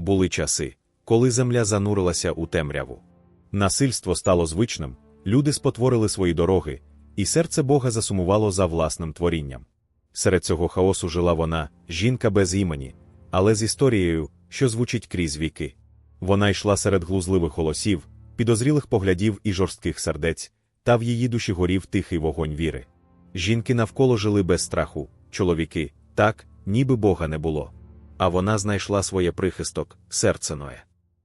Були часи, коли земля занурилася у темряву. Насильство стало звичним, люди спотворили свої дороги, і серце Бога засумувало за власним творінням. Серед цього хаосу жила вона, жінка без імені, але з історією, що звучить крізь віки. Вона йшла серед глузливих голосів, підозрілих поглядів і жорстких сердець, та в її душі горів тихий вогонь віри. Жінки навколо жили без страху, чоловіки, так, ніби Бога не було. А вона знайшла своє прихисток, серце Ноє.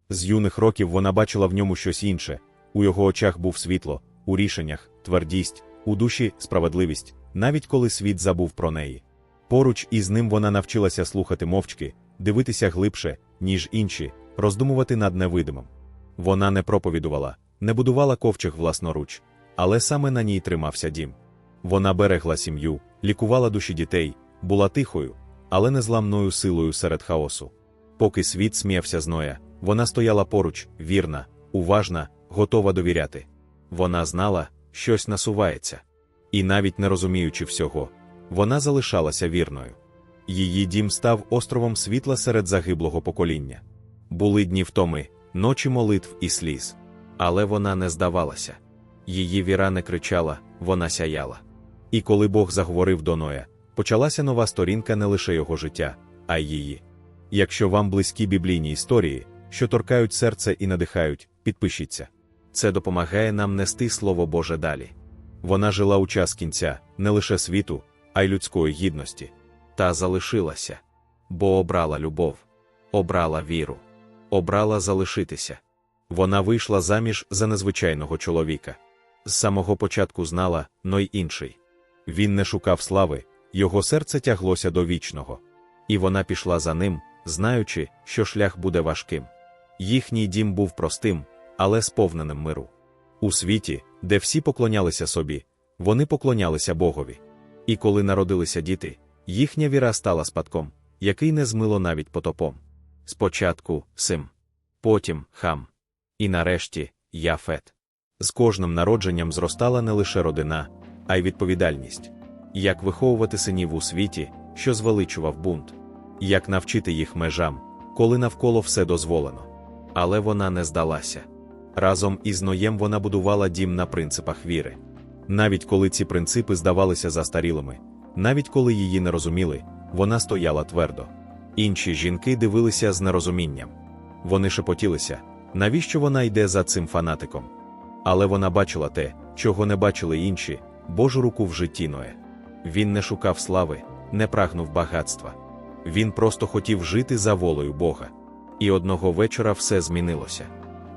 З юних років вона бачила в ньому щось інше. У його очах був світло, у рішеннях, твердість, у душі справедливість, навіть коли світ забув про неї. Поруч із ним вона навчилася слухати мовчки, дивитися глибше, ніж інші, роздумувати над невидимим. Вона не проповідувала, не будувала ковчег власноруч, але саме на ній тримався дім. Вона берегла сім'ю, лікувала душі дітей, була тихою, але незламною силою серед хаосу. Поки світ сміявся з Ноя, вона стояла поруч, вірна, уважна, готова довіряти. Вона знала, щось насувається. І навіть не розуміючи всього, вона залишалася вірною. Її дім став островом світла серед загиблого покоління. Були дні втоми, ночі молитв і сліз. Але вона не здавалася. Її віра не кричала, вона сяяла. І коли Бог заговорив до Ноя, почалася нова сторінка не лише його життя, а й її. Якщо вам близькі біблійні історії, що торкають серце і надихають, підпишіться. Це допомагає нам нести Слово Боже далі. Вона жила у час кінця не лише світу, а й людської гідності. Та залишилася, бо обрала любов, обрала віру, обрала залишитися. Вона вийшла заміж за незвичайного чоловіка. З самого початку знала, но й інший. Він не шукав слави, його серце тяглося до вічного. І вона пішла за ним, знаючи, що шлях буде важким. Їхній дім був простим, але сповненим миру. У світі, де всі поклонялися собі, вони поклонялися Богові. І коли народилися діти, їхня віра стала спадком, який не змило навіть потопом. Спочатку Сим, потім хам. І нарешті Яфет. З кожним народженням зростала не лише родина, а й відповідальність. Як виховувати синів у світі, що звеличував бунт, як навчити їх межам, коли навколо все дозволено. Але вона не здалася. Разом із Ноєм вона будувала дім на принципах віри. Навіть коли ці принципи здавалися застарілими, навіть коли її не розуміли, вона стояла твердо. Інші жінки дивилися з нерозумінням. Вони шепотілися, навіщо вона йде за цим фанатиком. Але вона бачила те, чого не бачили інші, Божу руку в житті Ноє. Він не шукав слави, не прагнув багатства. Він просто хотів жити за волею Бога. І одного вечора все змінилося.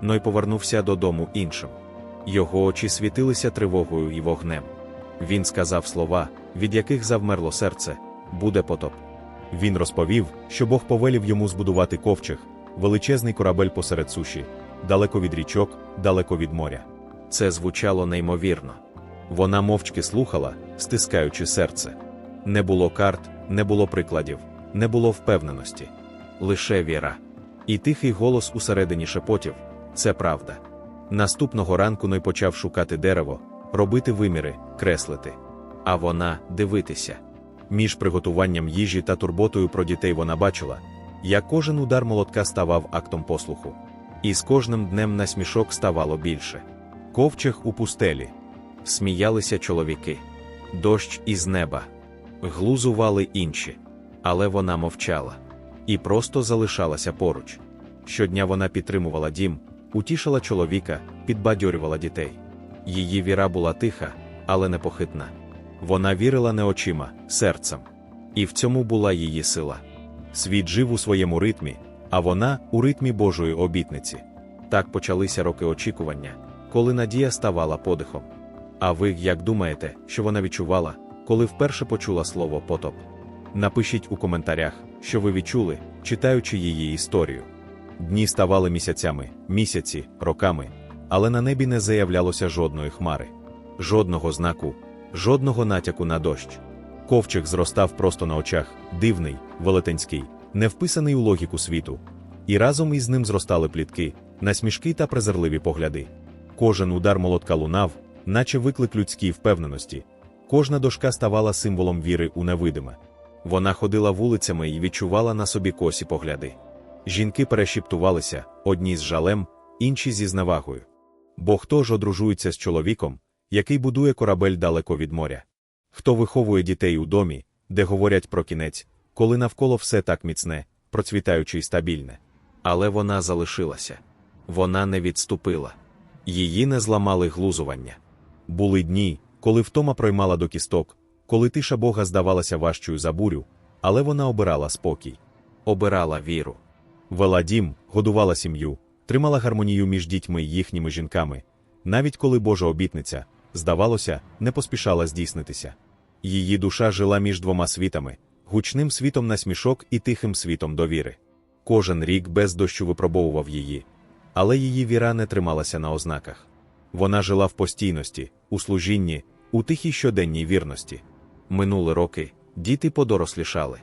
Ной повернувся додому іншим. Його очі світилися тривогою і вогнем. Він сказав слова, від яких завмерло серце буде потоп. Він розповів, що Бог повелів йому збудувати ковчег, величезний корабель посеред суші, далеко від річок, далеко від моря. Це звучало неймовірно. Вона мовчки слухала, стискаючи серце. Не було карт, не було прикладів, не було впевненості, лише віра. І тихий голос усередині шепотів це правда. Наступного ранку Ной почав шукати дерево, робити виміри, креслити. А вона дивитися. Між приготуванням їжі та турботою про дітей вона бачила, як кожен удар молотка ставав актом послуху. І з кожним днем насмішок ставало більше. Ковчег у пустелі. Сміялися чоловіки. Дощ із неба. Глузували інші. Але вона мовчала. І просто залишалася поруч. Щодня вона підтримувала дім, утішила чоловіка, підбадьорювала дітей. Її віра була тиха, але непохитна. Вона вірила не очима, серцем. І в цьому була її сила. Світ жив у своєму ритмі, а вона у ритмі Божої обітниці. Так почалися роки очікування, коли надія ставала подихом. А ви як думаєте, що вона відчувала, коли вперше почула слово потоп? Напишіть у коментарях, що ви відчули, читаючи її історію. Дні ставали місяцями, місяці, роками, але на небі не заявлялося жодної хмари, жодного знаку, жодного натяку на дощ. Ковчег зростав просто на очах, дивний, велетенський, не вписаний у логіку світу. І разом із ним зростали плітки, насмішки та презирливі погляди. Кожен удар молотка лунав, наче виклик людській впевненості. Кожна дошка ставала символом віри у невидиме. Вона ходила вулицями і відчувала на собі косі погляди. Жінки перешіптувалися, одні з жалем, інші зі зневагою. Бо хто ж одружується з чоловіком, який будує корабель далеко від моря? Хто виховує дітей у домі, де говорять про кінець, коли навколо все так міцне, процвітаюче й стабільне? Але вона залишилася. Вона не відступила. Її не зламали глузування. Були дні, коли втома проймала до кісток, коли тиша Бога здавалася важчою за бурю, але вона обирала спокій, обирала віру. Вела дім, годувала сім'ю, тримала гармонію між дітьми й їхніми жінками, навіть коли Божа обітниця, здавалося, не поспішала здійснитися. Її душа жила між двома світами, гучним світом насмішок і тихим світом довіри. Кожен рік без дощу випробовував її, але її віра не трималася на ознаках. Вона жила в постійності, у служінні, у тихій щоденній вірності. Минули роки, діти подорослішали.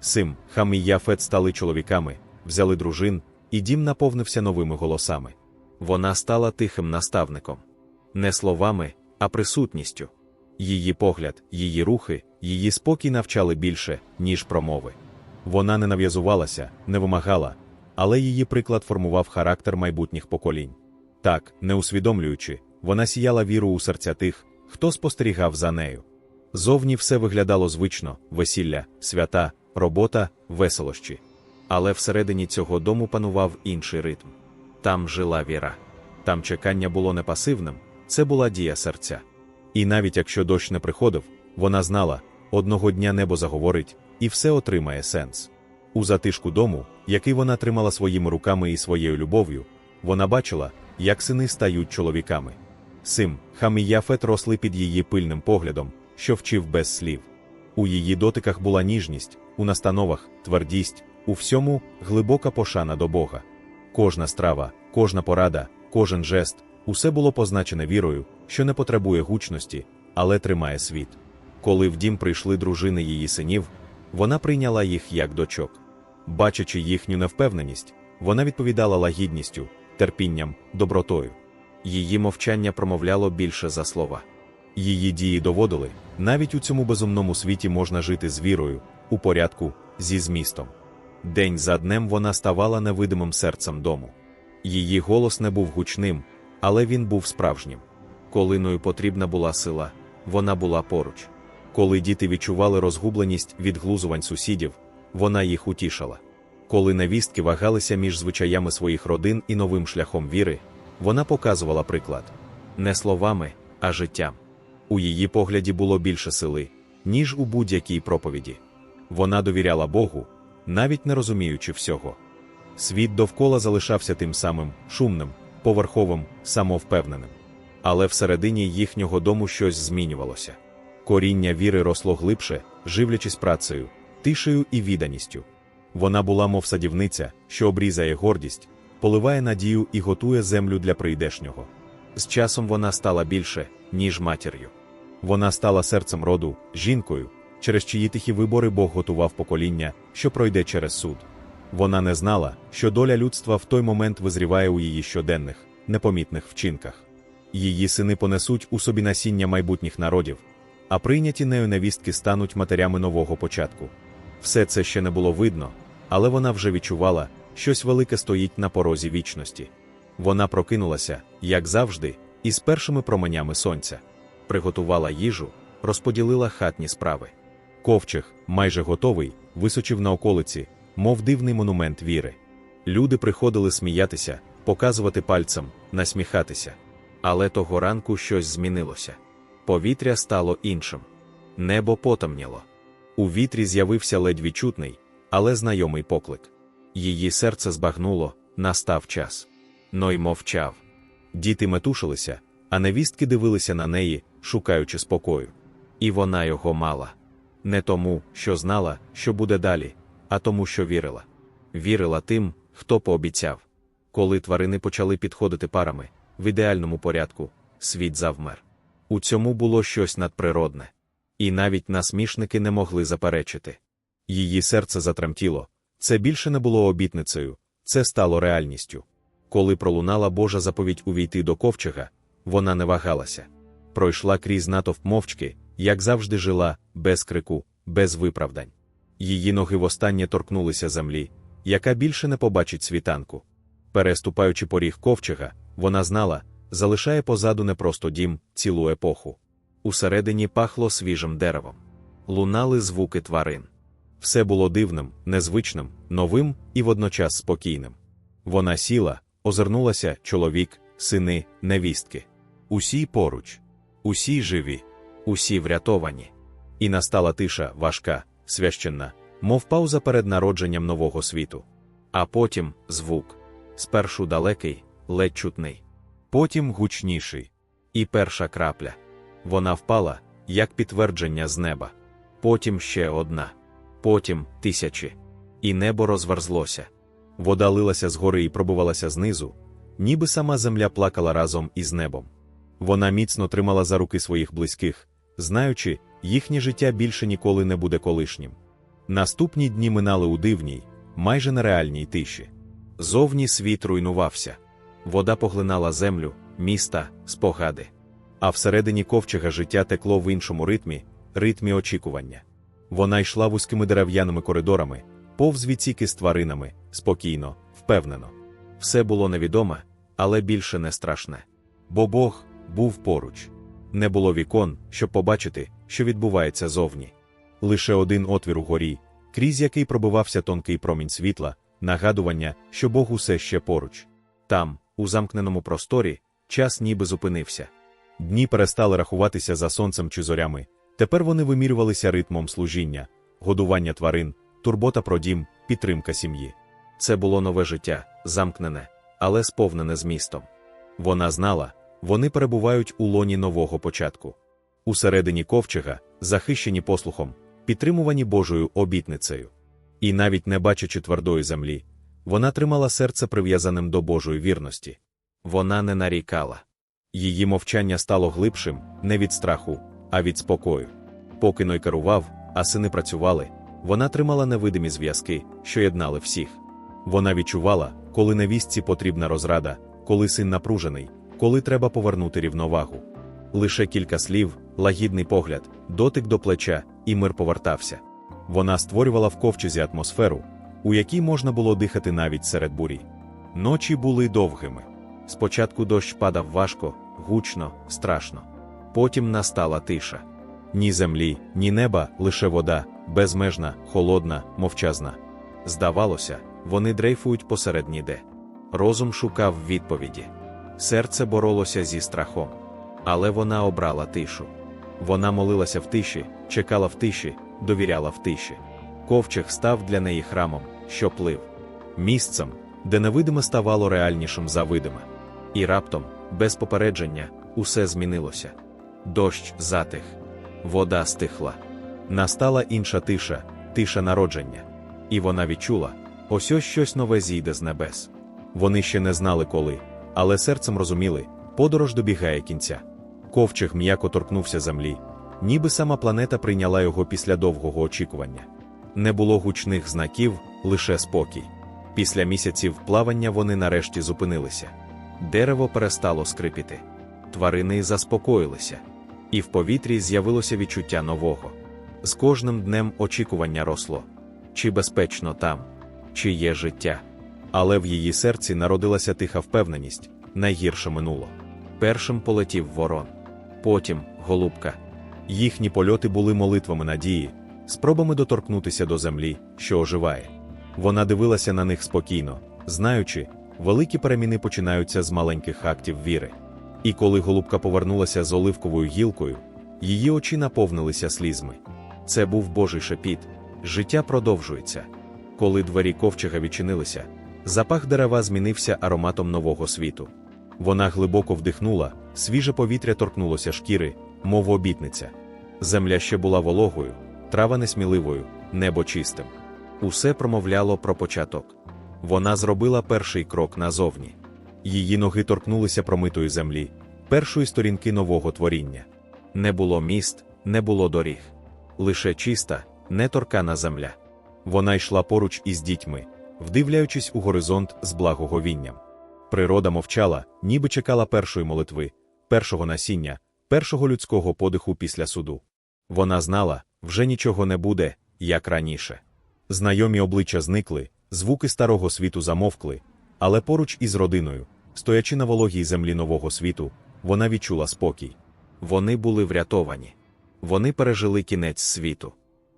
Сим, хам і Яфет стали чоловіками, взяли дружин, і дім наповнився новими голосами. Вона стала тихим наставником. Не словами, а присутністю. Її погляд, її рухи, її спокій навчали більше, ніж промови. Вона не нав'язувалася, не вимагала, але її приклад формував характер майбутніх поколінь. Так, не усвідомлюючи, вона сіяла віру у серця тих, хто спостерігав за нею. Зовні все виглядало звично: весілля, свята, робота, веселощі. Але всередині цього дому панував інший ритм. Там жила віра. Там чекання було не пасивним, це була дія серця. І навіть якщо дощ не приходив, вона знала, одного дня небо заговорить, і все отримає сенс. У затишку дому, який вона тримала своїми руками і своєю любов'ю, вона бачила, як сини стають чоловіками. Сим, хам і Яфет росли під її пильним поглядом, що вчив без слів. У її дотиках була ніжність, у настановах твердість, у всьому глибока пошана до Бога. Кожна страва, кожна порада, кожен жест, усе було позначене вірою, що не потребує гучності, але тримає світ. Коли в дім прийшли дружини її синів, вона прийняла їх як дочок. Бачачи їхню невпевненість, вона відповідала лагідністю, терпінням, добротою. Її мовчання промовляло більше за слова. Її дії доводили, навіть у цьому безумному світі можна жити з вірою, у порядку, зі змістом. День за днем вона ставала невидимим серцем дому. Її голос не був гучним, але він був справжнім. Колиною потрібна була сила, вона була поруч. Коли діти відчували розгубленість від глузувань сусідів, вона їх утішала. Коли невістки вагалися між звичаями своїх родин і новим шляхом віри, вона показувала приклад не словами, а життям. У її погляді було більше сили, ніж у будь-якій проповіді. Вона довіряла Богу, навіть не розуміючи всього. Світ довкола залишався тим самим шумним, поверховим, самовпевненим. Але всередині їхнього дому щось змінювалося. Коріння віри росло глибше, живлячись працею, тишею і відданістю. Вона була, мов садівниця, що обрізає гордість, поливає надію і готує землю для прийдешнього. З часом вона стала більше, ніж матір'ю. Вона стала серцем роду, жінкою, через чиї тихі вибори Бог готував покоління, що пройде через суд. Вона не знала, що доля людства в той момент визріває у її щоденних, непомітних вчинках. Її сини понесуть у собі насіння майбутніх народів, а прийняті нею невістки стануть матерями нового початку. Все це ще не було видно, але вона вже відчувала, щось велике стоїть на порозі вічності. Вона прокинулася, як завжди, із першими променями сонця, приготувала їжу, розподілила хатні справи. Ковчег, майже готовий, височив на околиці, мов дивний монумент віри. Люди приходили сміятися, показувати пальцем, насміхатися. Але того ранку щось змінилося. Повітря стало іншим. Небо потемніло. У вітрі з'явився ледь відчутний, але знайомий поклик. Її серце збагнуло, настав час. Ной мовчав. Діти метушилися, а невістки дивилися на неї, шукаючи спокою. І вона його мала. Не тому, що знала, що буде далі, а тому, що вірила. Вірила тим, хто пообіцяв. Коли тварини почали підходити парами, в ідеальному порядку, світ завмер. У цьому було щось надприродне. І навіть насмішники не могли заперечити. Її серце затремтіло. Це більше не було обітницею, це стало реальністю. Коли пролунала Божа заповідь увійти до ковчега, вона не вагалася. Пройшла крізь натовп мовчки, як завжди жила, без крику, без виправдань. Її ноги востаннє торкнулися землі, яка більше не побачить світанку. Переступаючи поріг ковчега, вона знала, залишає позаду не просто дім, цілу епоху. Усередині пахло свіжим деревом. Лунали звуки тварин. Все було дивним, незвичним, новим і водночас спокійним. Вона сіла, озирнулася чоловік, сини, невістки. Усі поруч, усі живі, усі врятовані. І настала тиша важка, священна, мов пауза перед народженням нового світу. А потім звук. Спершу далекий, ледь чутний, потім гучніший. І перша крапля. Вона впала, як підтвердження з неба. Потім ще одна, потім тисячі. І небо розверзлося. Вода лилася згори і пробувалася знизу, ніби сама земля плакала разом із небом. Вона міцно тримала за руки своїх близьких, знаючи, їхнє життя більше ніколи не буде колишнім. Наступні дні минали у дивній, майже нереальній тиші. Зовні світ руйнувався. Вода поглинала землю, міста, спогади. А всередині ковчега життя текло в іншому ритмі, ритмі очікування. Вона йшла вузькими дерев'яними коридорами, повз відсіки з тваринами, спокійно, впевнено. Все було невідоме, але більше не страшне. Бо Бог був поруч. Не було вікон, щоб побачити, що відбувається зовні. Лише один отвір угорі, крізь який пробивався тонкий промінь світла, нагадування, що Бог усе ще поруч. Там, у замкненому просторі, час ніби зупинився. Дні перестали рахуватися за сонцем чи зорями. Тепер вони вимірювалися ритмом служіння, годування тварин, турбота про дім, підтримка сім'ї. Це було нове життя, замкнене, але сповнене змістом. Вона знала, вони перебувають у лоні нового початку. Усередині ковчега, захищені послухом, підтримувані Божою обітницею. І навіть не бачачи твердої землі, вона тримала серце прив'язаним до Божої вірності. Вона не нарікала. Її мовчання стало глибшим не від страху, а від спокою. Поки Ной керував, а сини працювали, вона тримала невидимі зв'язки, що єднали всіх. Вона відчувала, коли невістці потрібна розрада, коли син напружений, коли треба повернути рівновагу. Лише кілька слів, лагідний погляд, дотик до плеча, і мир повертався. Вона створювала в ковчезі атмосферу, у якій можна було дихати навіть серед бурі. Ночі були довгими. Спочатку дощ падав важко, гучно, страшно. Потім настала тиша. Ні землі, ні неба, лише вода, безмежна, холодна, мовчазна. Здавалося, вони дрейфують посеред ніде. Розум шукав відповіді. Серце боролося зі страхом. Але вона обрала тишу. Вона молилася в тиші, чекала в тиші, довіряла в тиші. Ковчег став для неї храмом, що плив, місцем, де невидиме ставало реальнішим за видиме. І раптом, без попередження, усе змінилося. Дощ затих, вода стихла. Настала інша тиша, тиша народження. І вона відчула ось ось щось нове зійде з небес. Вони ще не знали коли, але серцем розуміли, подорож добігає кінця. Ковчег м'яко торкнувся землі, ніби сама планета прийняла його після довгого очікування. Не було гучних знаків, лише спокій. Після місяців плавання вони нарешті зупинилися. Дерево перестало скрипіти. Тварини заспокоїлися, і в повітрі з'явилося відчуття нового. З кожним днем очікування росло чи безпечно там, чи є життя. Але в її серці народилася тиха впевненість найгірше минуло. Першим полетів ворон, потім голубка. Їхні польоти були молитвами надії, спробами доторкнутися до землі, що оживає. Вона дивилася на них спокійно, знаючи, великі переміни починаються з маленьких актів віри. І коли голубка повернулася з оливковою гілкою, її очі наповнилися слізьми. Це був Божий шепіт, життя продовжується. Коли двері ковчега відчинилися, запах дерева змінився ароматом нового світу. Вона глибоко вдихнула, свіже повітря торкнулося шкіри, мов обітниця. Земля ще була вологою, трава несміливою, небо чистим. Усе промовляло про початок. Вона зробила перший крок назовні. Її ноги торкнулися промитої землі, першої сторінки нового творіння. Не було міст, не було доріг. Лише чиста, неторкана земля. Вона йшла поруч із дітьми, вдивляючись у горизонт з благоговінням. Природа мовчала, ніби чекала першої молитви, першого насіння, першого людського подиху після суду. Вона знала, вже нічого не буде, як раніше. Знайомі обличчя зникли, Звуки старого світу замовкли, але поруч із родиною, стоячи на вологій землі нового світу, вона відчула спокій. Вони були врятовані. Вони пережили кінець світу.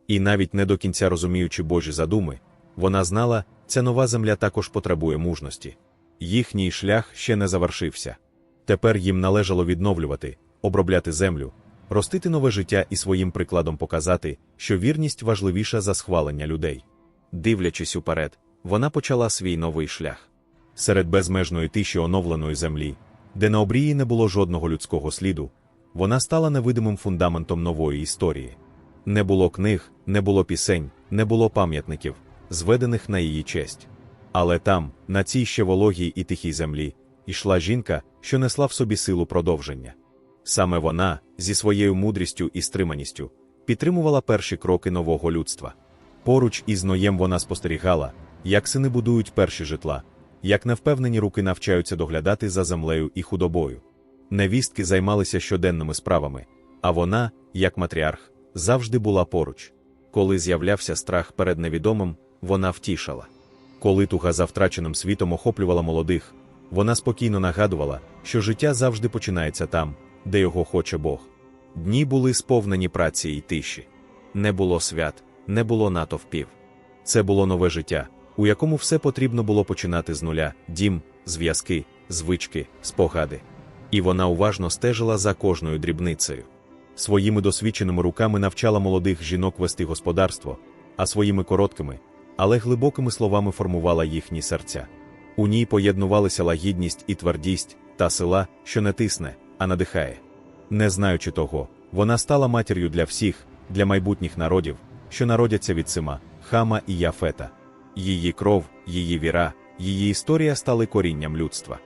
І навіть не до кінця розуміючи Божі задуми, вона знала, ця нова земля також потребує мужності. Їхній шлях ще не завершився. Тепер їм належало відновлювати, обробляти землю, ростити нове життя і своїм прикладом показати, що вірність важливіша за схвалення людей. Дивлячись уперед, вона почала свій новий шлях. Серед безмежної тиші оновленої землі, де на обрії не було жодного людського сліду, вона стала невидимим фундаментом нової історії. Не було книг, не було пісень, не було пам'ятників, зведених на її честь. Але там, на цій ще вологій і тихій землі, йшла жінка, що несла в собі силу продовження. Саме вона, зі своєю мудрістю і стриманістю, підтримувала перші кроки нового людства. Поруч із Ноєм вона спостерігала, як сини будують перші житла, як невпевнені руки навчаються доглядати за землею і худобою. Невістки займалися щоденними справами, а вона, як матріарх, завжди була поруч. Коли з'являвся страх перед невідомим, вона втішала. Коли туга за втраченим світом охоплювала молодих, вона спокійно нагадувала, що життя завжди починається там, де його хоче Бог. Дні були сповнені праці й тиші. Не було свят, не було натовпів. Це було нове життя, у якому все потрібно було починати з нуля: дім, зв'язки, звички, спогади. І вона уважно стежила за кожною дрібницею. Своїми досвідченими руками навчала молодих жінок вести господарство, а своїми короткими, але глибокими словами формувала їхні серця. У ній поєднувалися лагідність і твердість та сила, що не тисне, а надихає. Не знаючи того, вона стала матір'ю для всіх, для майбутніх народів, що народяться від Сима, Хама і Яфета. Її кров, її віра, її історія стали корінням людства.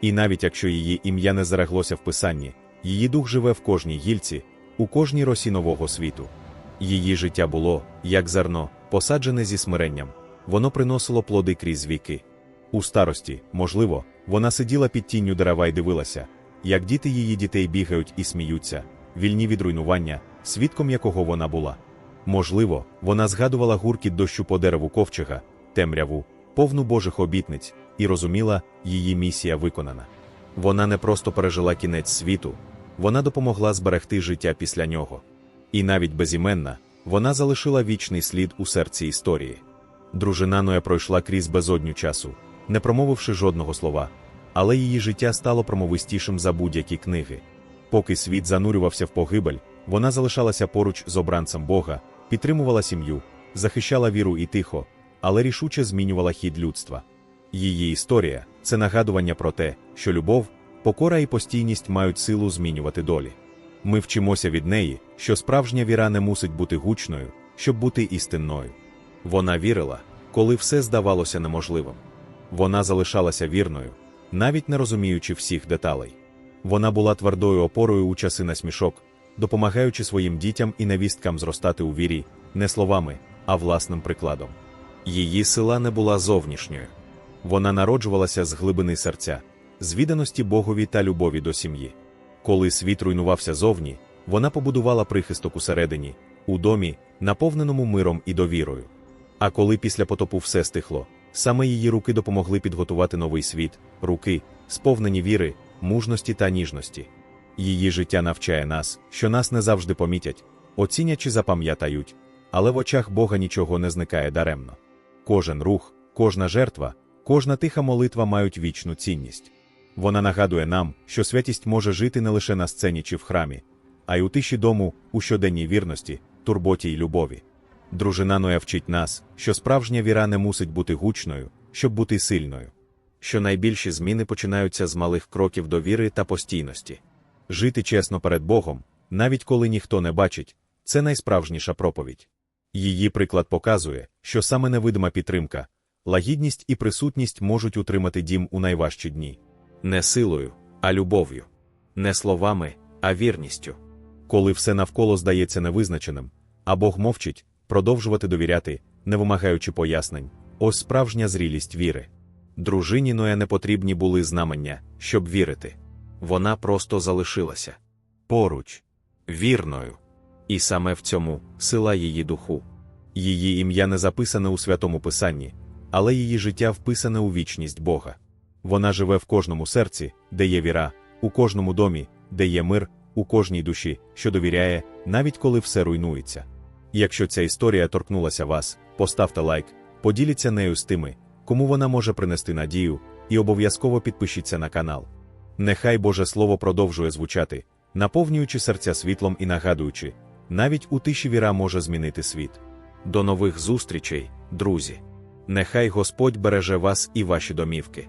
І навіть якщо її ім'я не зареглося в писанні, її дух живе в кожній гільці, у кожній росі нового світу. Її життя було, як зерно, посаджене зі смиренням, воно приносило плоди крізь віки. У старості, можливо, вона сиділа під тінню дерева і дивилася, як діти її дітей бігають і сміються, вільні від руйнування, свідком якого вона була. Можливо, вона згадувала гуркіт дощу по дереву ковчега, темряву, повну Божих обітниць, і розуміла, її місія виконана. Вона не просто пережила кінець світу, вона допомогла зберегти життя після нього. І навіть безіменна, вона залишила вічний слід у серці історії. Дружина Ноя пройшла крізь безодню часу, не промовивши жодного слова, але її життя стало промовистішим за будь-які книги. Поки світ занурювався в погибель, вона залишалася поруч з обранцем Бога, підтримувала сім'ю, захищала віру і тихо, але рішуче змінювала хід людства. Її історія це нагадування про те, що любов, покора і постійність мають силу змінювати долі. Ми вчимося від неї, що справжня віра не мусить бути гучною, щоб бути істинною. Вона вірила, коли все здавалося неможливим. Вона залишалася вірною, навіть не розуміючи всіх деталей. Вона була твердою опорою у часи насмішок, допомагаючи своїм дітям і невісткам зростати у вірі, не словами, а власним прикладом. Її сила не була зовнішньою. Вона народжувалася з глибини серця, з відданості Богові та любові до сім'ї. Коли світ руйнувався зовні, вона побудувала прихисток усередині, у домі, наповненому миром і довірою. А коли після потопу все стихло, саме її руки допомогли підготувати новий світ, руки, сповнені віри, мужності та ніжності. Її життя навчає нас, що нас не завжди помітять, оцінять чи запам'ятають, але в очах Бога нічого не зникає даремно. Кожен рух, кожна жертва, кожна тиха молитва мають вічну цінність. Вона нагадує нам, що святість може жити не лише на сцені чи в храмі, а й у тиші дому, у щоденній вірності, турботі й любові. Дружина Ноя вчить нас, що справжня віра не мусить бути гучною, щоб бути сильною. Що найбільші зміни починаються з малих кроків довіри та постійності. Жити чесно перед Богом, навіть коли ніхто не бачить, це найсправжніша проповідь. Її приклад показує, що саме невидима підтримка, лагідність і присутність можуть утримати дім у найважчі дні. Не силою, а любов'ю, не словами, а вірністю. Коли все навколо здається невизначеним, а Бог мовчить, продовжувати довіряти, не вимагаючи пояснень, ось справжня зрілість віри. Дружині Ноя не потрібні були знамення, щоб вірити. Вона просто залишилася поруч, вірною. І саме в цьому сила її духу. Її ім'я не записане у святому Писанні, але її життя вписане у вічність Бога. Вона живе в кожному серці, де є віра, у кожному домі, де є мир, у кожній душі, що довіряє, навіть коли все руйнується. Якщо ця історія торкнулася вас, поставте лайк, поділіться нею з тими, кому вона може принести надію, і обов'язково підпишіться на канал. Нехай Боже Слово продовжує звучати, наповнюючи серця світлом і нагадуючи, навіть у тиші віра може змінити світ. До нових зустрічей, друзі! Нехай Господь береже вас і ваші домівки.